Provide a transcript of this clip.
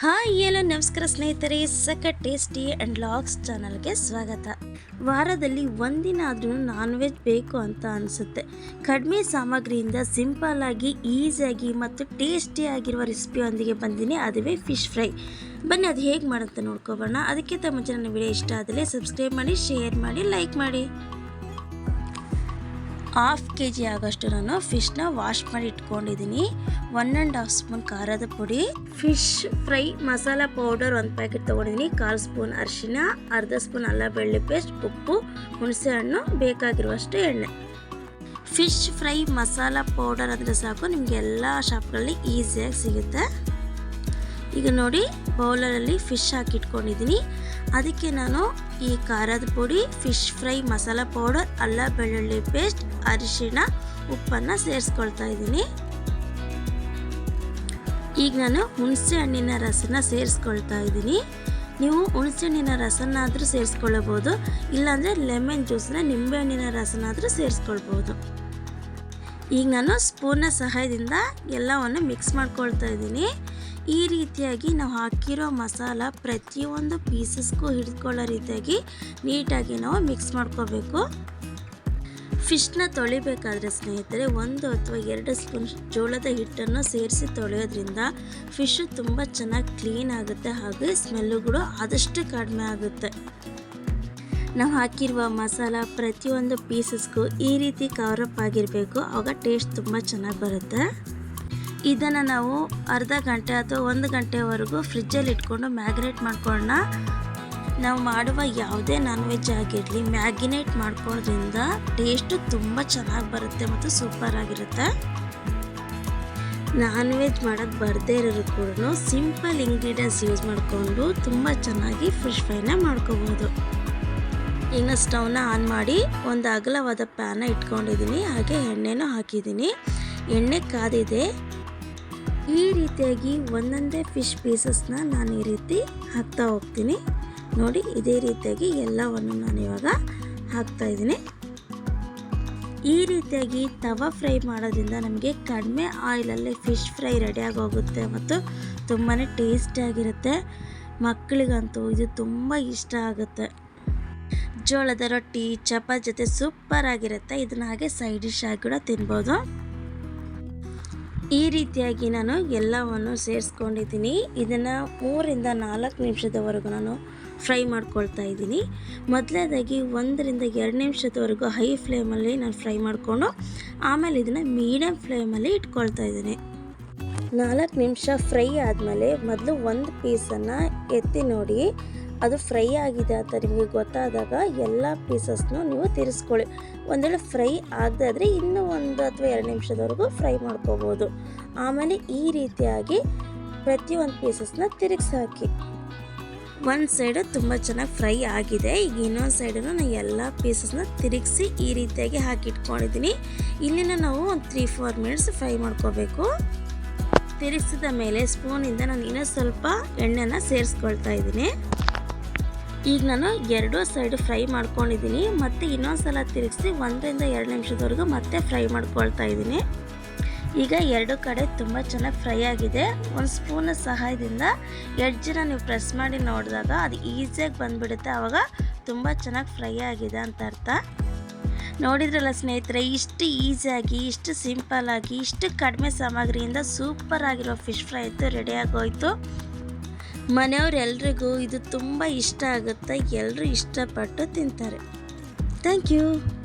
Hi ಎಲ್ಲ ನಮಸ್ಕಾರ ಸ್ನೇಹಿತರೆ ಸಕ ಟೇಸ್ಟಿ ಆ್ಯಂಡ್ ಲಾಗ್ಸ್ ಚಾನಲ್ಗೆ ಸ್ವಾಗತ. ವಾರದಲ್ಲಿ ಒಂದಿನ ಆದ್ರೂ ನಾನ್ ವೆಜ್ ಬೇಕು ಅಂತ ಅನಿಸುತ್ತೆ. ಕಡಿಮೆ ಸಾಮಗ್ರಿಯಿಂದ ಸಿಂಪಲ್ಲಾಗಿ ಈಸಿಯಾಗಿ ಮತ್ತು ಟೇಸ್ಟಿಯಾಗಿರುವ ರೆಸಿಪಿಯೊಂದಿಗೆ ಬಂದಿನಿ, ಅದುವೇ ಫಿಶ್ ಫ್ರೈ ಬನ್ನಿ, ಅದು ಹೇಗೆ ಮಾಡುತ್ತೆ ನೋಡ್ಕೋಬೋಣ ಅದಕ್ಕಿಂತ ಮುಂಚೆ ನನ್ನ ವಿಡಿಯೋ ಇಷ್ಟ ಆದರೆ ಸಬ್ಸ್ಕ್ರೈಬ್ ಮಾಡಿ ಶೇರ್ ಮಾಡಿ ಲೈಕ್ ಮಾಡಿ. ಹಾಫ್ ಕೆ ಜಿ ಆಗೋಷ್ಟು ನಾನು ಫಿಶ್ನ ವಾಶ್ ಮಾಡಿ ಇಟ್ಕೊಂಡಿದ್ದೀನಿ. ಒನ್ ಆ್ಯಂಡ್ ಹಾಫ್ ಸ್ಪೂನ್ ಖಾರದ ಪುಡಿ. ಫಿಶ್ ಫ್ರೈ ಮಸಾಲ ಪೌಡರ್ ಒಂದು ಪ್ಯಾಕೆಟ್ ತೊಗೊಂಡಿದ್ದೀನಿ. ಕಾಲು ಸ್ಪೂನ್ ಅರಿಶಿನ ಅರ್ಧ ಸ್ಪೂನ್ ಅಲ್ಲ ಬೆಳ್ಳಿ ಪೇಸ್ಟ್ ಉಪ್ಪು, ಹುಣಸೆ ಹಣ್ಣು ಬೇಕಾಗಿರುವಷ್ಟು ಎಣ್ಣೆ. ಫಿಶ್ ಫ್ರೈ ಮಸಾಲ ಪೌಡರ್ ಅಂದರೆ ಸಾಕು. ನಿಮಗೆ ಎಲ್ಲ ಶಾಪ್ಗಳಲ್ಲಿ ಈಸಿಯಾಗಿ ಸಿಗುತ್ತೆ. ಈಗ ನೋಡಿ ಬೌಲರಲ್ಲಿ ಫಿಶ್ ಹಾಕಿಟ್ಕೊಂಡಿದ್ದೀನಿ. ಅದಕ್ಕೆ ನಾನು ಈ ಖಾರದ ಪುಡಿ, ಫಿಶ್ ಫ್ರೈ, ಮಸಾಲ ಪೌಡರ್, ಅಲ್ಲ ಬೆಳ್ಳುಳ್ಳಿ ಪೇಸ್ಟ್, ಅರಿಶಿಣ, ಉಪ್ಪನ್ನು ಸೇರಿಸ್ಕೊಳ್ತಾ ಇದ್ದೀನಿ. ಈಗ ನಾನು ಹುಣಸೆ ಹಣ್ಣಿನ ರಸನ ಸೇರಿಸ್ಕೊಳ್ತಾ ಇದ್ದೀನಿ. ನೀವು ಹುಣಸೆ ಹಣ್ಣಿನ ರಸನಾದರೂ ಸೇರಿಸ್ಕೊಳ್ಳಬಹುದು, ಇಲ್ಲಾಂದರೆ ಲೆಮನ್ ಜ್ಯೂಸ್ನ ನಿಂಬೆಹಣ್ಣಿನ ರಸನಾದರೂ ಸೇರಿಸ್ಕೊಳ್ಬೋದು ಈಗ ನಾನು ಸ್ಪೂನ್ನ ಸಹಾಯದಿಂದ ಎಲ್ಲವನ್ನು ಮಿಕ್ಸ್ ಮಾಡ್ಕೊಳ್ತಾ ಇದ್ದೀನಿ. ಈ ರೀತಿಯಾಗಿ ನಾವು ಹಾಕಿರೋ ಮಸಾಲ ಪ್ರತಿಯೊಂದು ಪೀಸಸ್ಗೂ ಹಿಡಿದುಕೊಳ್ಳೋ ರೀತಿಯಾಗಿ ನೀಟಾಗಿ ನಾವು ಮಿಕ್ಸ್ ಮಾಡ್ಕೋಬೇಕು. ಫಿಶ್ನ ತೊಳಿಬೇಕಾದ್ರೆ ಸ್ನೇಹಿತರೆ, ಒಂದು ಅಥವಾ ಎರಡು ಸ್ಪೂನ್ ಜೋಳದ ಹಿಟ್ಟನ್ನು ಸೇರಿಸಿ ತೊಳೆಯೋದ್ರಿಂದ ಫಿಶ್ ತುಂಬ ಚೆನ್ನಾಗಿ ಕ್ಲೀನ್ ಆಗುತ್ತೆ ಹಾಗೆ ಸ್ಮೆಲ್ಲು ಕೂಡ ಆದಷ್ಟು ಕಡಿಮೆ ಆಗುತ್ತೆ. ನಾವು ಹಾಕಿರುವ ಮಸಾಲ ಪ್ರತಿಯೊಂದು ಪೀಸಸ್ಗೂ ಈ ರೀತಿ ಕವರಪ್ ಆಗಿರಬೇಕು, ಆವಾಗ ಟೇಸ್ಟ್ ತುಂಬ ಚೆನ್ನಾಗಿ ಬರುತ್ತೆ. ಇದನ್ನು ನಾವು ಅರ್ಧ ಗಂಟೆ ಅಥವಾ ಒಂದು ಗಂಟೆವರೆಗೂ ಫ್ರಿಜ್ಜಲ್ಲಿ ಇಟ್ಕೊಂಡು ಮ್ಯಾಗ್ನೇಟ್ ಮಾಡ್ಕೊಳ್ಳೋಣ. ನಾವು ಮಾಡುವ ಯಾವುದೇ ನಾನ್ ವೆಜ್ ಆಗಿರಲಿ, ಮ್ಯಾಗಿನೇಟ್ ಮಾಡ್ಕೊಳ್ಳೋದ್ರಿಂದ ಟೇಸ್ಟು ತುಂಬ ಚೆನ್ನಾಗಿ ಬರುತ್ತೆ ಮತ್ತು ಸೂಪರ್ ಆಗಿರುತ್ತೆ. ನಾನ್ ವೆಜ್ ಮಾಡೋಕ್ಕೆ ಬರದೇ ಇರೋರು ಕೂಡ ಸಿಂಪಲ್ ಇಂಗ್ರೀಡಿಯೆಂಟ್ಸ್ ಯೂಸ್ ಮಾಡಿಕೊಂಡು ತುಂಬ ಚೆನ್ನಾಗಿ ಫಿಶ್ ಫ್ರೈನ ಮಾಡ್ಕೋಬೋದು. ಇನ್ನು ಸ್ಟವ್ನ ಆನ್ ಮಾಡಿ ಒಂದು ಅಗಲವಾದ ಪ್ಯಾನ ಇಟ್ಕೊಂಡಿದ್ದೀನಿ, ಹಾಗೆ ಎಣ್ಣೆನೂ ಹಾಕಿದ್ದೀನಿ. ಎಣ್ಣೆ ಕಾದಿದೆ ಈ ರೀತಿಯಾಗಿ ಒಂದೊಂದೇ ಫಿಶ್ ಪೀಸಸ್ನ ನಾನು ಈ ರೀತಿ ಹಾಕ್ತಾ ಹೋಗ್ತೀನಿ. ನೋಡಿ, ಇದೇ ರೀತಿಯಾಗಿ ಎಲ್ಲವನ್ನು ನಾನು ಇವಾಗ ಹಾಕ್ತಾ ಇದ್ದೀನಿ. ಈ ರೀತಿಯಾಗಿ ತವಾ ಫ್ರೈ ಮಾಡೋದ್ರಿಂದ ನಮಗೆ ಕಡಿಮೆ ಆಯಿಲಲ್ಲಿ ಫಿಶ್ ಫ್ರೈ ರೆಡಿಯಾಗಿ ಹೋಗುತ್ತೆ ಮತ್ತು ತುಂಬಾ ಟೇಸ್ಟಿಯಾಗಿರುತ್ತೆ ಮಕ್ಕಳಿಗಂತೂ ಇದು ತುಂಬ ಇಷ್ಟ ಆಗುತ್ತೆ. ಜೋಳದ ರೊಟ್ಟಿ, ಚಪಾತಿ ಜೊತೆ ಸೂಪರ್ ಆಗಿರುತ್ತೆ. ಇದನ್ನ ಹಾಗೆ ಸೈಡ್ ಡಿಶ್ ಆಗಿ ಕೂಡ ತಿನ್ಬೋದು. ಈ ರೀತಿಯಾಗಿ ನಾನು ಎಲ್ಲವನ್ನು ಸೇರಿಸ್ಕೊಂಡಿದ್ದೀನಿ. ಇದನ್ನು ಮೂರಿಂದ ನಾಲ್ಕು ನಿಮಿಷದವರೆಗೂ ನಾನು ಫ್ರೈ ಮಾಡ್ಕೊಳ್ತಾ ಇದ್ದೀನಿ. ಮೊದಲನೇದಾಗಿ ಒಂದರಿಂದ ಎರಡು ನಿಮಿಷದವರೆಗೂ ಹೈ ಫ್ಲೇಮಲ್ಲಿ ನಾನು ಫ್ರೈ ಮಾಡಿಕೊಂಡು ಆಮೇಲೆ ಇದನ್ನು ಮೀಡಿಯಮ್ ಫ್ಲೇಮಲ್ಲಿ ಇಟ್ಕೊಳ್ತಾ ಇದ್ದೀನಿ. ನಾಲ್ಕು ನಿಮಿಷ ಫ್ರೈ ಆದಮೇಲೆ ಮೊದಲು ಒಂದು ಪೀಸನ್ನು ಎತ್ತಿ ನೋಡಿ ಅದು ಫ್ರೈ ಆಗಿದೆ ಅಂತ ನಿಮಗೆ ಗೊತ್ತಾದಾಗ ಎಲ್ಲ ಪೀಸಸ್ನು ನೀವು ತಿರ್ಸ್ಕೊಳ್ಳಿ. ಒಂದು ವೇಳೆ ಫ್ರೈ ಆಗದೆ ಆದರೆ ಇನ್ನೂ ಒಂದು ಅಥವಾ ಎರಡು ನಿಮಿಷದವರೆಗೂ ಫ್ರೈ ಮಾಡ್ಕೋಬೋದು. ಆಮೇಲೆ ಈ ರೀತಿಯಾಗಿ ಪ್ರತಿಯೊಂದು ಪೀಸಸ್ನ ತಿರುಗಿಸಿ ಹಾಕಿ. ಒಂದು ಸೈಡು ತುಂಬ ಚೆನ್ನಾಗಿ ಫ್ರೈ ಆಗಿದೆ. ಈಗ ಇನ್ನೊಂದು ಸೈಡನ್ನು ನಾನು ಎಲ್ಲ ಪೀಸಸ್ನ ತಿರುಗಿಸಿ ಈ ರೀತಿಯಾಗಿ ಹಾಕಿಟ್ಕೊಂಡಿದ್ದೀನಿ ಇಲ್ಲಿನ ನಾವು ಒಂದು ತ್ರೀ ಫೋರ್ ಮಿನಿಟ್ಸ್ ಫ್ರೈ ಮಾಡ್ಕೋಬೇಕು. ತಿರುಗಿಸಿದ ಮೇಲೆ ಸ್ಪೂನಿಂದ ನಾನು ಇನ್ನೂ ಸ್ವಲ್ಪ ಎಣ್ಣೆನ ಸೇರಿಸ್ಕೊಳ್ತಾ ಇದ್ದೀನಿ. ಈಗ ನಾನು ಎರಡೂ ಸೈಡ್ ಫ್ರೈ ಮಾಡ್ಕೊಂಡಿದ್ದೀನಿ. ಮತ್ತು ಇನ್ನೊಂದು ಸಲ ತಿರುಗಿಸಿ ಒಂದರಿಂದ ಎರಡು ನಿಮಿಷದವರೆಗೂ ಮತ್ತೆ ಫ್ರೈ ಮಾಡ್ಕೊಳ್ತಾ ಇದ್ದೀನಿ. ಈಗ ಎರಡು ಕಡೆ ತುಂಬ ಚೆನ್ನಾಗಿ ಫ್ರೈ ಆಗಿದೆ. ಒಂದು ಸ್ಪೂನ್ ಸಹಾಯದಿಂದ ಎಡ್ಜನ್ನ ನೀವು ಪ್ರೆಸ್ ಮಾಡಿ ನೋಡಿದಾಗ ಅದು ಈಸಿಯಾಗಿ ಬಂದುಬಿಡುತ್ತೆ. ಆವಾಗ ತುಂಬ ಚೆನ್ನಾಗಿ ಫ್ರೈ ಆಗಿದೆ ಅಂತ ಅರ್ಥ. ನೋಡಿದ್ರಲ್ಲ ಸ್ನೇಹಿತರೆ, ಇಷ್ಟು ಈಸಿಯಾಗಿ ಇಷ್ಟು ಸಿಂಪಲ್ಲಾಗಿ ಇಷ್ಟು ಕಡಿಮೆ ಸಾಮಗ್ರಿಯಿಂದ ಸೂಪರ್ ಆಗಿರೋ ಫಿಶ್ ಫ್ರೈ ಇತ್ತು ರೆಡಿ ಆಗೋಯ್ತು. ಮನೆಯವರೆಲ್ರಿಗೂ ಇದು ತುಂಬ ಇಷ್ಟ ಆಗುತ್ತೆ. ಎಲ್ಲರೂ ಇಷ್ಟಪಟ್ಟು ತಿಂತಾರೆ. Thank you